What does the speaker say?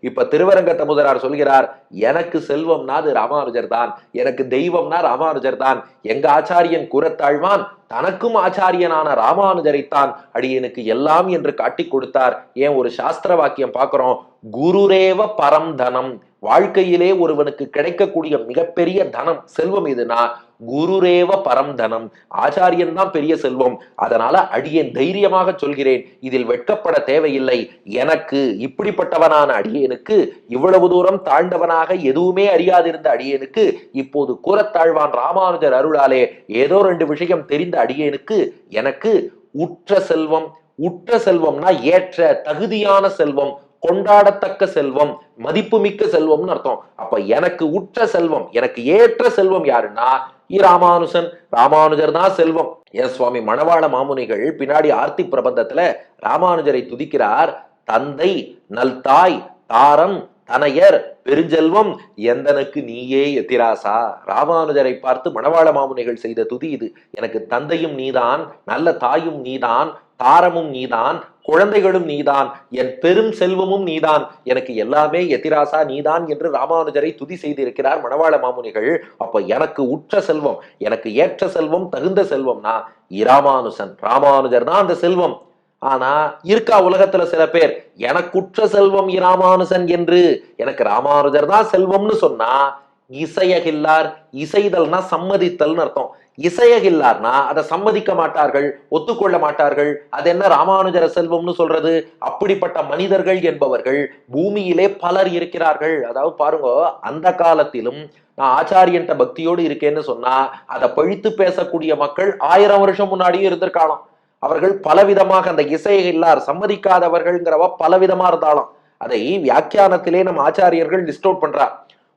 இப்ப திருவரங்க தமுதரார் சொல்கிறார் எனக்கு செல்வம்னா அது ராமானுஜர் தான். எனக்கு தெய்வம்னா ராமானுஜர் தான். எங்க ஆச்சாரியன் கூறத்தாழ்வான் தனக்கும் ஆச்சாரியனான ராமானுஜரைத்தான் அடியனுக்கு எல்லாம் என்று காட்டி கொடுத்தார். ஏன் ஒரு சாஸ்திர வாக்கியம் பார்க்கிறோம்? குருரேவ பரம் தனம் வாழ்க்கையிலே ஒருவனுக்கு கிடைக்கக்கூடிய மிகப்பெரிய தனம் செல்வம் எதுனா குருரேவ பரம் தனம். ஆச்சாரியன் தான் பெரிய செல்வம். அதனால அடியேன் தைரியமாக சொல்கிறேன் இதில் வெட்கப்பட தேவையில்லை. எனக்கு இப்படிப்பட்டவனான அடியேனுக்கு இவ்வளவு தூரம் தாழ்ந்தவனாக எதுவுமே அறியாதிருந்த அடியேனுக்கு இப்போது கூறத்தாழ்வான் ராமானுஜர் அருளாலே ஏதோ ரெண்டு விஷயம் தெரிந்த அடியேனுக்கு எனக்கு உற்ற செல்வம் உற்ற செல்வம்னா ஏற்ற தகுதியான செல்வம் கொண்டாடத்தக்க செல்வம் மதிப்புமிக்க செல்வம்னு அர்த்தம். அப்ப எனக்கு உற்ற செல்வம் எனக்கு ஏற்ற செல்வம் யாருன்னா இ ராமானுஜன் ராமானுஜர் தான் செல்வம். என் சுவாமி மணவாள மாமுனிகள் பின்னாடி ஆர்த்தி பிரபந்தத்துல ராமானுஜரை துதிக்கிறார். தந்தை நல் தாய் தாரம் தனையர் பெருஞ்செல்வம் எந்தனுக்கு நீயே எத்திராசா? ராமானுஜரை பார்த்து மணவாள மாமுனிகள் செய்த துதி இது. எனக்கு தந்தையும் நீதான் நல்ல தாயும் நீதான் தாரமும் நீதான் குழந்தைகளும் நீதான் என் பெரும் செல்வமும் நீதான் எனக்கு எல்லாமே எத்திராசா நீதான் என்று ராமானுஜரை துதி செய்திருக்கிறார் மணவாள மாமுனிகள். அப்ப எனக்கு உற்ற செல்வம் எனக்கு ஏற்ற செல்வம் தகுந்த செல்வம்னா இராமானுசன் ராமானுஜர் தான் அந்த செல்வம். ஆனா இருக்கா உலகத்துல சில பேர் எனக்குற்ற செல்வம் இராமானுசன் என்று. எனக்கு ராமானுஜர் தான் செல்வம்னு சொன்னா இசையகில்லார் இசைதல்னா சம்மதித்தல்னு அர்த்தம். இசையகில்லார்னா அதை சம்மதிக்க மாட்டார்கள் ஒத்துக்கொள்ள மாட்டார்கள். அது என்ன ராமானுஜர செல்வம்னு சொல்றது? அப்படிப்பட்ட மனிதர்கள் என்பவர்கள் பூமியிலே பலர் இருக்கிறார்கள். அதாவது பாருங்க அந்த காலத்திலும் நான் ஆச்சாரியன்ட்ட பக்தியோடு இருக்கேன்னு சொன்னா அதை பழித்து பேசக்கூடிய மக்கள் ஆயிரம் வருஷம் முன்னாடியும் இருந்திருக்காளாம். அவர்கள் பலவிதமாக அந்த இசையில்லார் சம்மதிக்காதவர்கள்ங்கிறவ பலவிதமா இருந்தாலும் அதை வியாக்கியானத்திலே நம்ம ஆச்சாரியர்கள் லிஸ்ட் அவுட் பண்றா